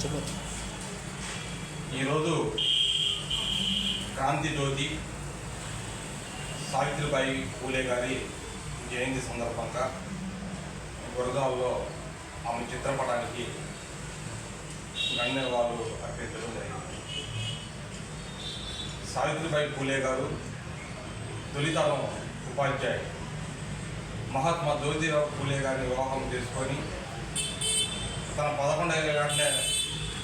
చెప్పచ్చు. ఈరోజు క్రాంతి జ్యోతి సావిత్రిబాయి పూలే గారి జయంతి సందర్భంగా గురజాల్లో ఆమె చిత్రపటానికి గణ్యవాళ్ళు అర్పించడం జరిగింది. సావిత్రిబాయి పూలే గారు తొలితరం ఉపాధ్యాయుడు. మహాత్మా జ్యోతిరావు పూలే గారిని వివాహం చేసుకొని తన పదకొండేళ్ళ వెంటనే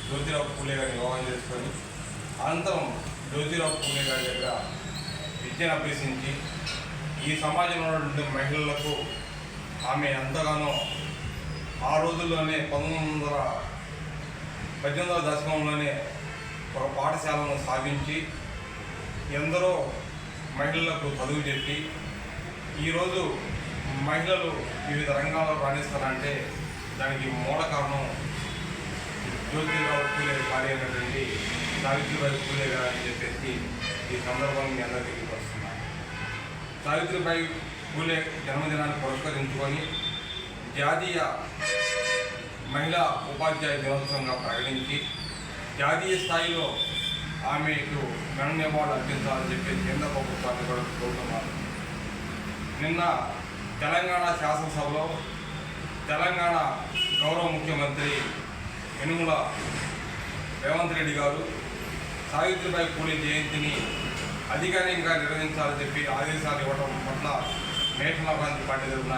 జ్యోతిరావు పూలే గారిని వివాహం చేసుకొని అనంతరం జ్యోతిరావు పూలే గారి దగ్గర విద్యను అభ్యసించి ఈ సమాజంలో ఉన్నటువంటి మహిళలకు ఆమె ఎంతగానో ఆ రోజుల్లోనే పంతొమ్మిది వందల పద్దెనిమిదవ దశకంలోనే ఒక పాఠశాలను స్థాపించి ఎందరో మహిళలకు చదువు చెప్పి ఈరోజు మహిళలు వివిధ రంగాల్లో రాణిస్తారంటే దానికి మూల కారణం జ్యోతిరావు పూలే భార్య అయినటువంటి సావిత్రిబాయి పూలే గారు అని చెప్పేసి ఈ సందర్భంగా మీ అందరికీ తెలియపరుస్తున్నాను సావిత్రిబాయి పూలే జన్మదినాన్ని పురస్కరించుకొని జాతీయ మహిళా ఉపాధ్యాయ దినోత్సవంగా ప్రకటించి జాతీయ స్థాయిలో ఆమెకు గణనీయ అవార్డు అర్పించాలని చెప్పి కేంద్ర ప్రభుత్వాన్ని కూడా కోరుతున్నారు నిన్న తెలంగాణ శాసనసభలో తెలంగాణ గౌరవ ముఖ్యమంత్రి వెనుముల రేవంత్ రెడ్డి గారు సావిత్రిబాయి పూలే జయంతిని అధికారికంగా నిర్వహించాలని చెప్పి ఆదేశాలు ఇవ్వడం పట్ల నేషనల్ గాంధీ పార్టీ తరఫున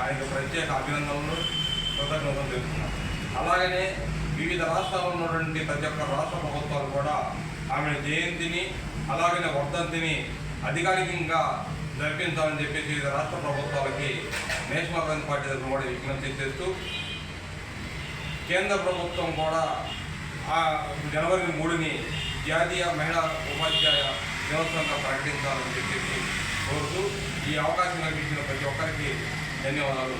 ఆయనకు ప్రత్యేక అభినందనలు కృతజ్ఞతలు తెలుపుతున్నాం. అలాగనే వివిధ రాష్ట్రాల్లో ఉన్నటువంటి ప్రతి ఒక్క రాష్ట్ర ప్రభుత్వాలు కూడా ఆమె జయంతిని అలాగనే వర్ధంతిని అధికారికంగా జరిపించాలని చెప్పేసి వివిధ రాష్ట్ర ప్రభుత్వాలకి నేషనల్ గాంధీ పార్టీ తరఫున కూడా విజ్ఞప్తి చేస్తూ కేంద్ర ప్రభుత్వం కూడా ఆ జనవరి మూడుని జాతీయ మహిళా ఉపాధ్యాయ దినోత్సవంగా ప్రకటించాలని చెప్పేసి కోరుతూ ఈ అవకాశం కల్పించిన ప్రతి ఒక్కరికి ధన్యవాదాలు